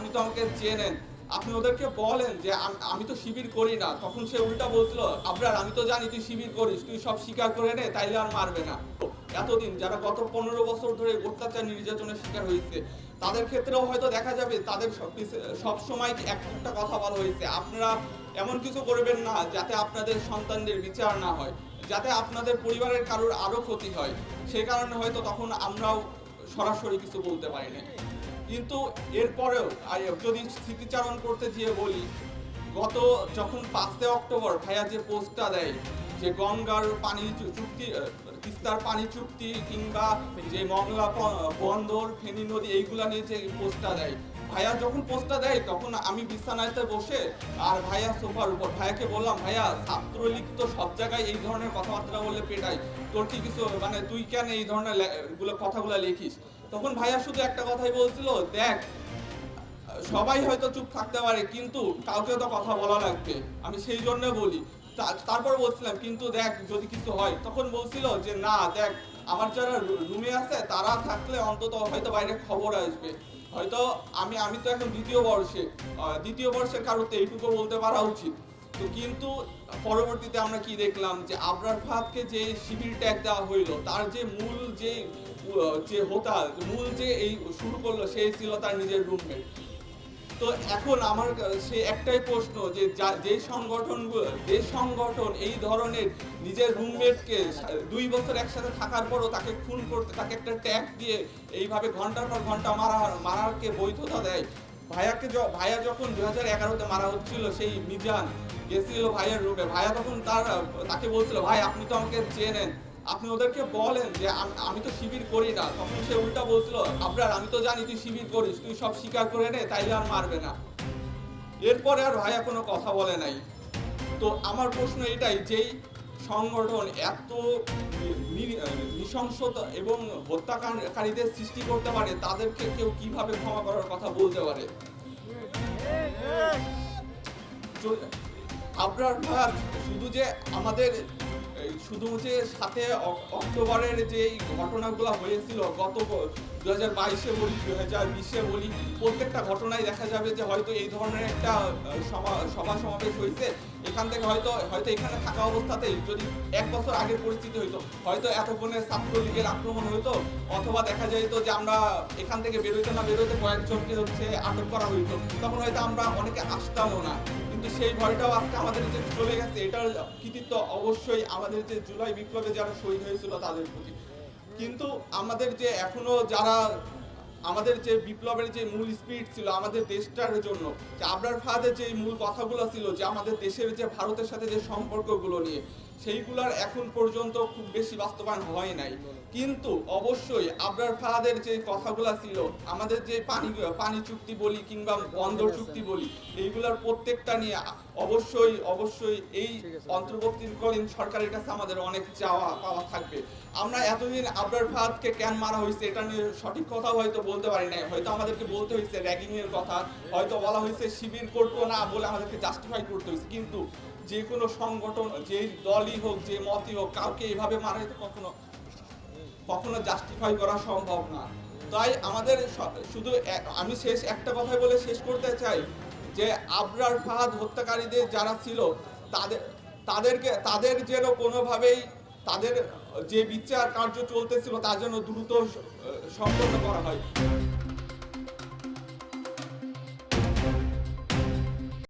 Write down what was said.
আপনি তো আমাকে চেনেন। আপনি ওদেরকে বলেন যে আমি তো শিবির করি না। তখন সে উল্টা বলছিল, আবরার, আমি তো জানি তুই শিবির করিস, তুই সব স্বীকার করে নে, তাইলে আর মারবে না। এতদিন যারা গত পনেরো বছর ধরে অত্যাচার নির্যাতনের শিকার হয়েছে, তাদের ক্ষেত্রেও হয়তো দেখা যাবে তাদের সব সময় এক একটা কথা বলা হয়েছে। আপনারা এমন কিছু করবেন না যাতে আপনাদের সন্তানদের বিচার না হয়, যাতে আপনাদের পরিবারের কারোর আরও ক্ষতি হয়। সে কারণে হয়তো তখন আমরাও সরাসরি কিছু বলতে পারি না কিন্তু এরপরেও যদি স্মৃতিচারণ করতে গিয়ে বলি, গত যখন পাঁচই অক্টোবর ভাইয়া যে পোস্টটা দেয়, যে গঙ্গার পানি চুক্তি তিস্তার পানি চুক্তি কিংবা যে মংলা বন্দর, ফেনী নদী, এইগুলা নিয়ে যে পোস্টটা দেয়, ভাইয়া যখন পোস্টটা দেয়, তখন আমি বিছানাতে বসে আর ভাইয়া সোফার উপর, ভাইয়াকে বললাম, ভাইয়া, ছাত্রলীগ তো সব জায়গায় এই ধরনের কথাবার্তা বললে পেটাই তোর কি কিছু মানে তুই কেন এই ধরনের কথাগুলো লিখিস? তখন ভাইয়া শুধু একটা কথাই বলছিল, দেখ, সবাই হয়তো চুপ থাকতে পারে, কিন্তু কাউকে তো কথা বলা লাগবে। আমি সেই জন্য বলি। তারপর বলছিলাম, কিন্তু দেখ, যদি কিছু হয়। তখন বলছিল যে, না, দেখ, আমার যারা রুমে আছে, তারা থাকলে অন্তত হয়তো বাইরে খবর আসবে। হয়তো আমি আমি তো এখন দ্বিতীয় বর্ষে দ্বিতীয় বর্ষের কারোতে এইটুকু বলতে পারা উচিত। তো কিন্তু পরবর্তীতে আমরা কি দেখলাম যে আবরার ফাদকে যে শিবির ট্যাগ দেওয়া হইল, তার যে মূল যে যে হোতা, মূল যে এই শুরু করল, সে ছিল তার নিজের রুমমেট তো এখন আমার সে একটাই প্রশ্ন যে যা- সংগঠন, যে সংগঠন এই ধরনের নিজের রুমমেটকে দুই বছর একসাথে থাকার পরও তাকে খুন করতে, তাকে একটা ট্যাগ দিয়ে এইভাবে ঘণ্টার পর ঘণ্টা মারা, মারারকে বৈধতা দেয় ভাইয়াকে ভাইয়া যখন দুই হাজার এগারোতে মারা হচ্ছিল, সেই মিজান গেছিল ভাইয়ের রুমে ভাইয়া তখন তার, তাকে বলছিল, ভাই, আপনি তো আমাকে চেনেন। আপনি ওদেরকে বলেন যে আমি তো শিবির করি না। তখন সে উল্টা বলছিল আপনার আমি তো জানি তুই শিবির করিস, তুই সব স্বীকার করে নে, তাইলে আর মারবে না। এরপরে আর ভাইয়া কোনো কথা বলে নাই। তো আমার প্রশ্ন এটাই, যেই সংগঠন এত নৃশংসতা এবং হত্যাকারীদের সৃষ্টি করতে পারে, তাদেরকে কেউ কীভাবে ক্ষমা করার কথা বলতে পারে? আপনার শুধু যে আমাদের শুধু যে সাথে অক্টোবরের যে ঘটনাগুলো হয়েছিল, গত দু হাজার বাইশে বলি দু হাজার বিশে বলি, প্রত্যেকটা ঘটনায় দেখা যাবে যে হয়তো এই ধরনের একটা সভা সমাবেশ হয়েছে। এখান থেকে হয়তো হয়তো এখানে থাকা অবস্থাতেই যদি এক বছর আগের পরিস্থিতি হইতো, হয়তো এতক্ষণে ছাত্রলীগের আক্রমণ হইতো, অথবা দেখা যাইতো যে আমরা এখান থেকে বেরোইতে না বেরোইতে কয়েকজনকে হচ্ছে আটক করা হইতো, তখন হয়তো আমরা অনেকে আসতামও না। কিন্তু সেই ভয়টাও আজকে আমাদের যে চলে গেছে, এটার কৃতিত্ব অবশ্যই আমাদের যে জুলাই বিপ্লবে যারা শহীদ হয়েছিল তাদের প্রতি। কিন্তু আমাদের যে এখনও যারা, আমাদের যে বিপ্লবের যে মূল স্পিরিট ছিল আমাদের দেশটার জন্য, যে আবরার ফাদের যে মূল কথাগুলো ছিল যে আমাদের দেশের যে ভারতের সাথে যে সম্পর্কগুলো নিয়ে সেইগুলার এখন পর্যন্ত খুব বেশি বাস্তবায়ন হয় নাই। কিন্তু অবশ্যই আবরার ফাহাদের যে কথাগুলো ছিল আমাদের যে পানি পানি চুক্তি বলি কিংবা বন্দর চুক্তি বলি এইগুলার প্রত্যেকটা নিয়ে অবশ্যই অবশ্যই এই অন্তর্বর্তীকালীন সরকারের কাছে আমাদের অনেক চাওয়া পাওয়া থাকবে। আমরা এতদিন আবরার ফাহাদকে কেন মারা হয়েছে এটা নিয়ে সঠিক কথা হয়তো বলতে পারি নাই। হয়তো আমাদেরকে বলতে হয়েছে র্যাগিং এর কথা হয়তো বলা হয়েছে শিবির করব না বলে আমাদেরকে জাস্টিফাই করতে হয়েছে। কিন্তু যে কোনো সংগঠন, যে দলই হোক, যে মতই হোক, কাউকে এভাবে মারা কখনো কখনো জাস্টিফাই করা সম্ভব না। তাই আমাদের শুধু আমি শেষ একটা কথাই বলে শেষ করতে চাই যে আবরার ফাহাদ হত্যাকারীদের যারা ছিল, তাদের, তাদেরকে, তাদের যেন কোনোভাবেই তাদের যে বিচার কার্য চলতেছিল তার জন্য দ্রুত সম্পন্ন করা হয়।